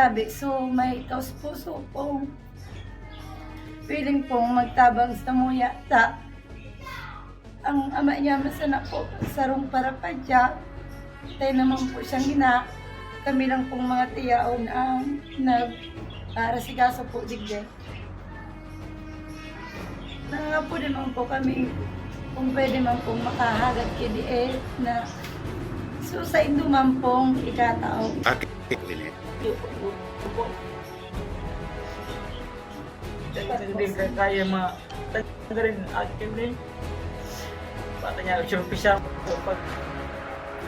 sabi, so may taos puso pong feeling pong magtabang sa muya ta. Ang ama niya masana po sarong para pa siya. Tayo naman po siyang gina. Kami lang pong mga tiyaon ang nag para si kaso po digde. Nanga po naman po kami kung pwede man pong makahagat eh na suicide man pong ikatao. Akin, Linet. Hindi ka kaya ma... Talaga rin active rin. Bata niya, sure siya pag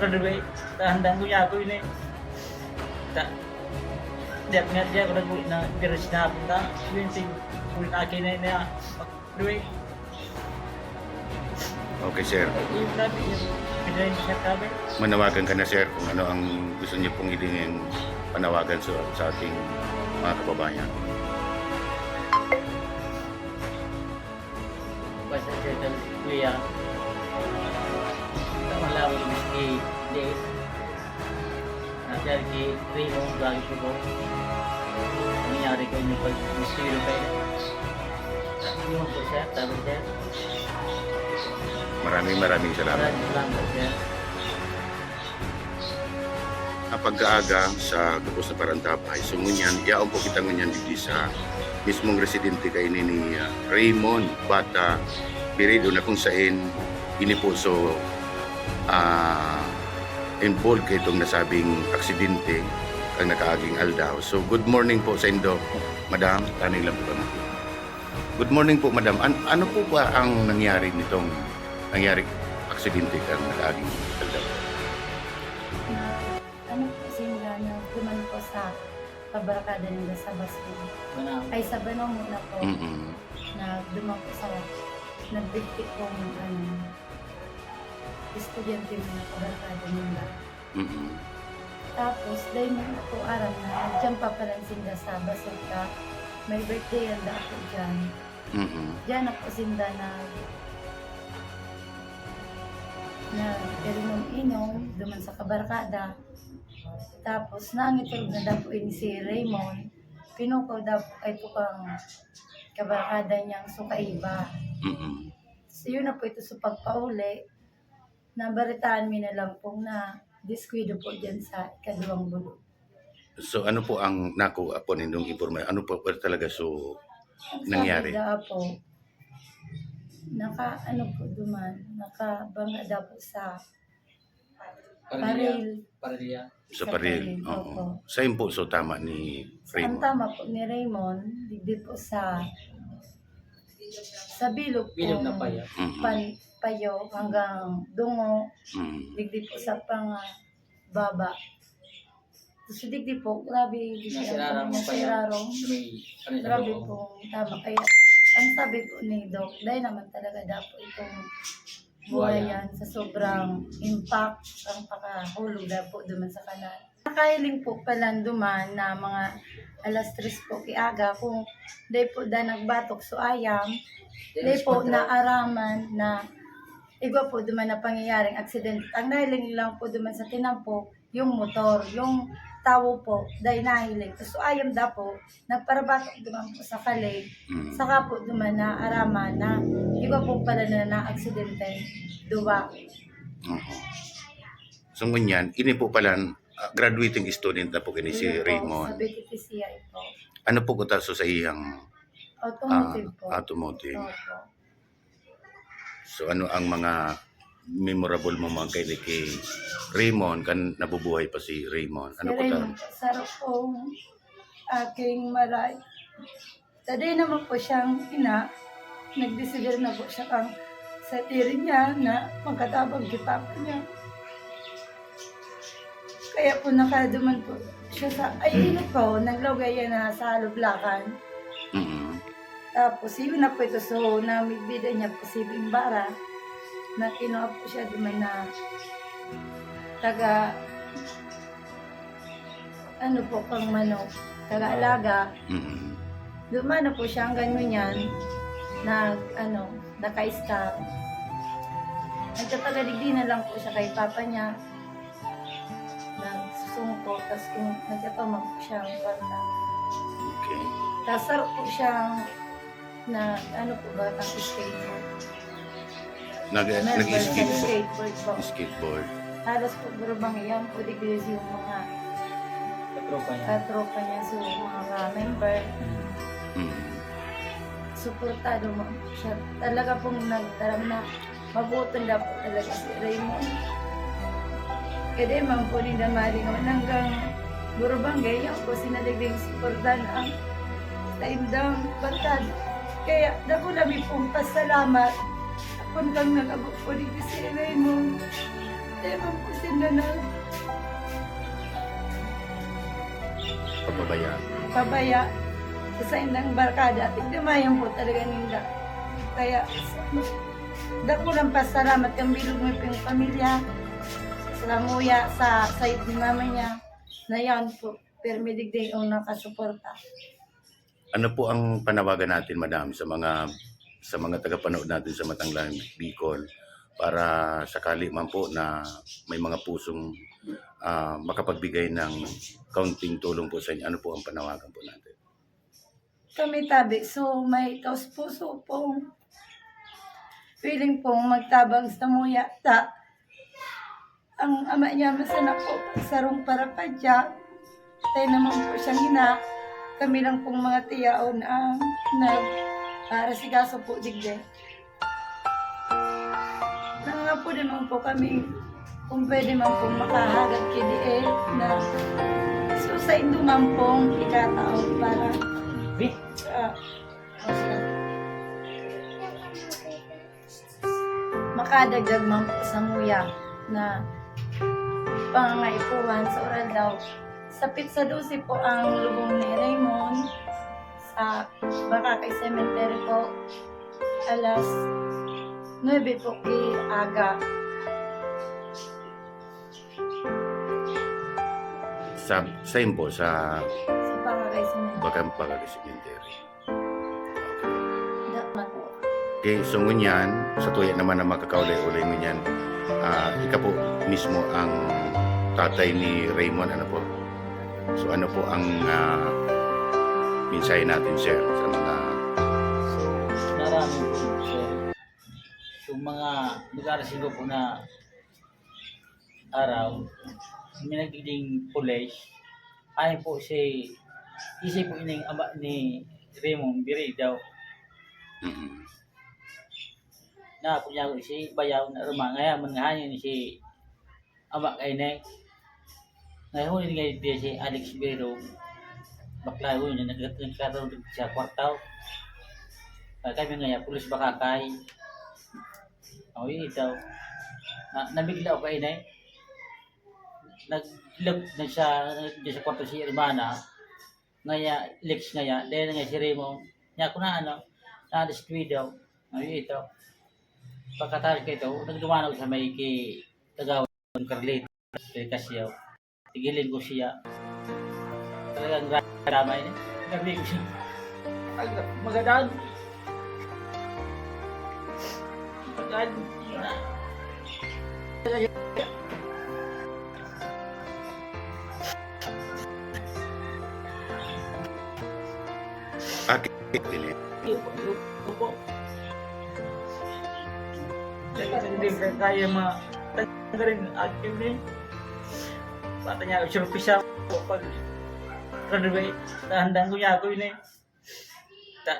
graduate. Tahandang ko niya ako yun eh. Ta, Diyak nga diya ko Okay, sir. Manawagan ka na, sir, kung ano ang gusto niyo pong hilingin panawagan sa, sa ating mga kababayan. Basta ng kuya. Ito malawi miski days. Nandiyan ki Raymond lagi ko po. Nangyari ko yung pag mistiro kayo. Hindi mo po siya, tabi siya. Maraming maraming salamat. Napag-aaga sa Gabos na Parantapay. So ngunyan, yaon po kita ngunyan dito sa mismong residente kay ni ni uh, Raymond Bata Pirido na kung saan ini po so ah, involved kay itong nasabing aksidente ang nakaaging aldaw. So good morning po sa Indo, Madam. Tanig lang po kami. Good morning po, Madam. An- ano po ba ang nangyari nitong nangyari aksidente kang nakaaging aldaw? na ano po simula na duman po sa kabarakada nila sa. Mana, Ay sa Banong muna po Mm-mm. na duman po sa nagbigtik po ng ano estudyante mo na kabarakada nila. Mm-mm. Tapos, dahil mo na po aram na dyan pa pala sinda sa Basilka. May birthday ang ako dyan. Mm-mm. Diyan ako sinda na na inom-inom, duman sa kabarkada. Tapos, nangitulog na daw po ini si Raymond. Pinukaw daw po ay po kang kabarkada niyang sukaiba. Mm-mm. So, yun na po ito sa pagpauli. Nabaritaan mi na lang po na diskwido po dyan sa ikaduwang bulog. So ano po ang nakuha po ninyong impormasyon? Ano po po talaga so nangyari? Sabi daw po, naka, ano po duman, nakabanga daw po sa baril. Parilla. sa sa paril? paril, Oo. opo. Saan po so tama ni Ang Raymond? tama po ni Raymond, digdi po sa sa bilog po. Bilog na paya. Mhm. Pan, payo hanggang dungo, Mm. digdi po sa pang baba. So, digdi po, grabe, digdi Nasirarang ang mo pa yan. nasirarong. May ano Grabe po, tama. Kaya, ang sabi po ni Doc, dahil naman talaga dapat itong buhayan sa sobrang impact ang pakahulog na po duman sa kanal. Nakahiling po pala duman na mga alas 3 po kiaga kung dahil po da nagbatok so ayam, dahil po naaraman na igwa po duman na pangyayaring aksidente. Ang nahiling lang po duman sa tinampo, yung motor, yung tao po, dahil nahiling. So ayam da po, nagparabatok duman po sa kalig, Mm. Saka po duman na araman na iba po pala na na-aksidente duwa. Oo. So ngunyan, ini po pala ah, graduating student na po kini si Yun po, Sa Raymond. BTPCI po. Ano po ko taso sa iyang ah, Automotive po. automotive? Opo. So ano ang mga memorable mo mga kay kay Raymond kan nabubuhay pa si Raymond? Ano po? Raymond po, sarap pong aking maray. Taday naman po siyang ina, nagdesider na po siya kang sa tiri niya na magkatabang kita pa niya. Kaya po nakaduman po siya sa, ay ino po, naglagay yan na sa halublakan. Mm. Tapos, yun na po ito. So, namigbida niya po si Bimbara na kinuha po siya duman na taga ano po pang manok, taga-alaga. Mm. Duman na po siya hanggang ganyan nag ano, naka-stop. Nagtatagaligi na lang po siya kay papa niya. Nag sungko, tapos kung nagkatama po siyang parna. Okay. Tapos po siyang na ano po ba, tang skateboard. Nag, po. skateboard po. Skateboard. Halos po bro bang iyan po degrees yung mga Katropa niya. katropa niya so mga member. Mm. Suportado mo siya. Talaga pong nagtaram na mabuton na po talaga si Raymond. Kaya di man po ni Damari naman hanggang burubang ganyan po sinaligling suportan ang taimdang batad. Kaya dako namin pong pasalamat kung kang nagabot po dito si Raymond. Man po sila na Pagbabayaan. pabaya sa indang barkada. Tigdamayan po talaga nila. Kaya, dako lang pasalamat kang bilog mo yung pamilya. Languya, sa side ni mama niya. Na yan po, permidigday ang nakasuporta. Ano po ang panawagan natin, madam, sa mga sa mga tagapanood natin sa Matanglan Bicol para sakali man po na may mga pusong ah, makapagbigay ng kaunting tulong po sa inyo. Ano po ang panawagan po natin? Kami tabi, so may taos puso pong feeling pong magtabang sa muya. Ta, ang ama niya masana po sarong para pa dya. Tayo naman po siyang ina. Kami lang pong mga tiyaon ang nag para si kaso po digde. Nanga po din po kami kung pwede man pong makahagad kini eh na so sa induman pong ikataon para Ah, makadagdag man po sa nguya na pangangaipuan sa oral daw. Sa pizza 12 po ang lubong ni Raymond sa Bakakay Cemetery po alas 9 po kay Aga. Sa same po sa Sa Bakakay Cemetery. Bakang Pagari Cemetery. Dapat po. Okay, so ngunyan, sa tuya naman na makakaulay-ulay ngunyan, ah ika po mismo ang tatay ni Raymond, ano po? So ano po ang uh, mensahe natin, sir, sa mga So, marami po sir. Yung mga nag-arasigo po na araw, may nagiging pulis, ay po si isip po ining ama ni Raymond Biri daw. Mm na po niya ko si bayaw na ruma ngaya man nga ni si ama kay ne ngayon ni ngay dia si Alex Biro bakla ko niya nag nagkaroon din siya kwartaw. Kami ngaya pulis bakakay oh ito na nabigla ko kay ne naglog na siya di sa kwarto si Hermana ngaya Lex ngaya. Dahil nga si Remo niya ko na ano na descuido oh ito. Pagkatapos kay ito, nagdumanag sa may kay Tagawa ng Carlito, kay Casio. Tigilin ko siya. Talagang drama yun. Gabi ko siya. Ay, Magandaan. Magandaan. akit ini. Opo. Hindi ka kaya ma... Talaga rin active rin. Bata niya, sure siya po pag graduate. Nahandang ko niya ako yun eh. Ta,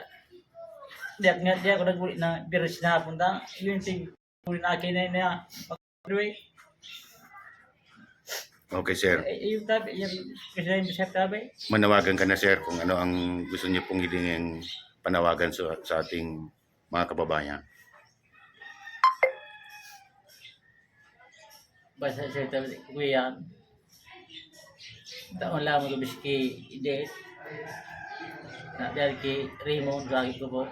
di ako nga, di ako naguli na virus na punta. Yun ting uli na akin na niya. Pag-graduate. Okay, sir. Eh, yung tabi, yung kasi yung bisap tabi. Manawagan ka na, sir, kung ano ang gusto niyo pong hilingin panawagan sa, sa ating mga kababayan. Basta sa tabi, kuya. Taon lang mo gabis ki Ide. Na dahil kay Raymond, lagi ko po.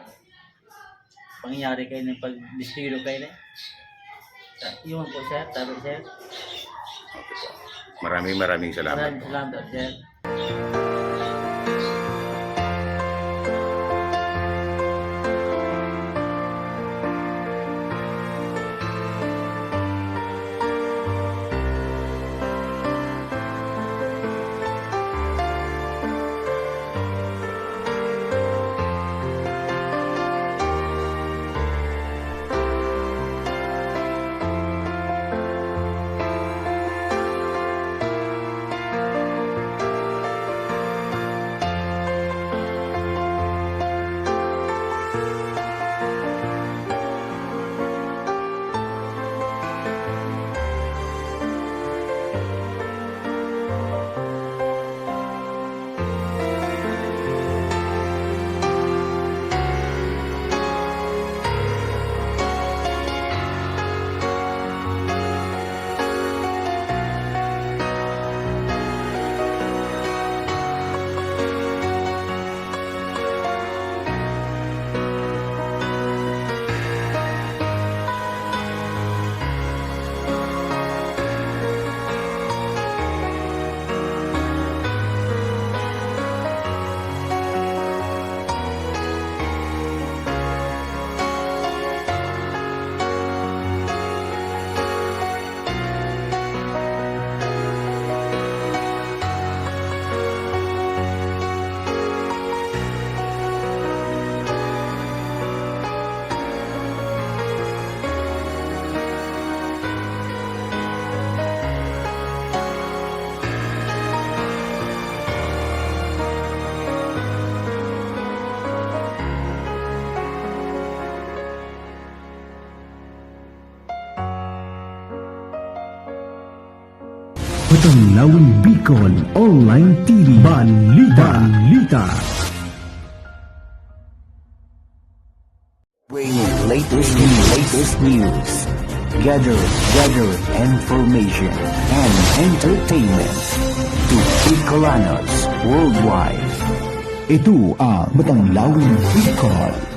Pangyayari kayo ng pag-distilo kayo na. Yun po sir, tabi sir. Okay po. Maraming maraming salamat. Maraming salamat sir. Patanglawin Bicol Online TV Balita. Balita. Bringing latest news, latest news, gathering, gathering information and entertainment to Bicolanos worldwide. Ito ang Patanglawin Bicol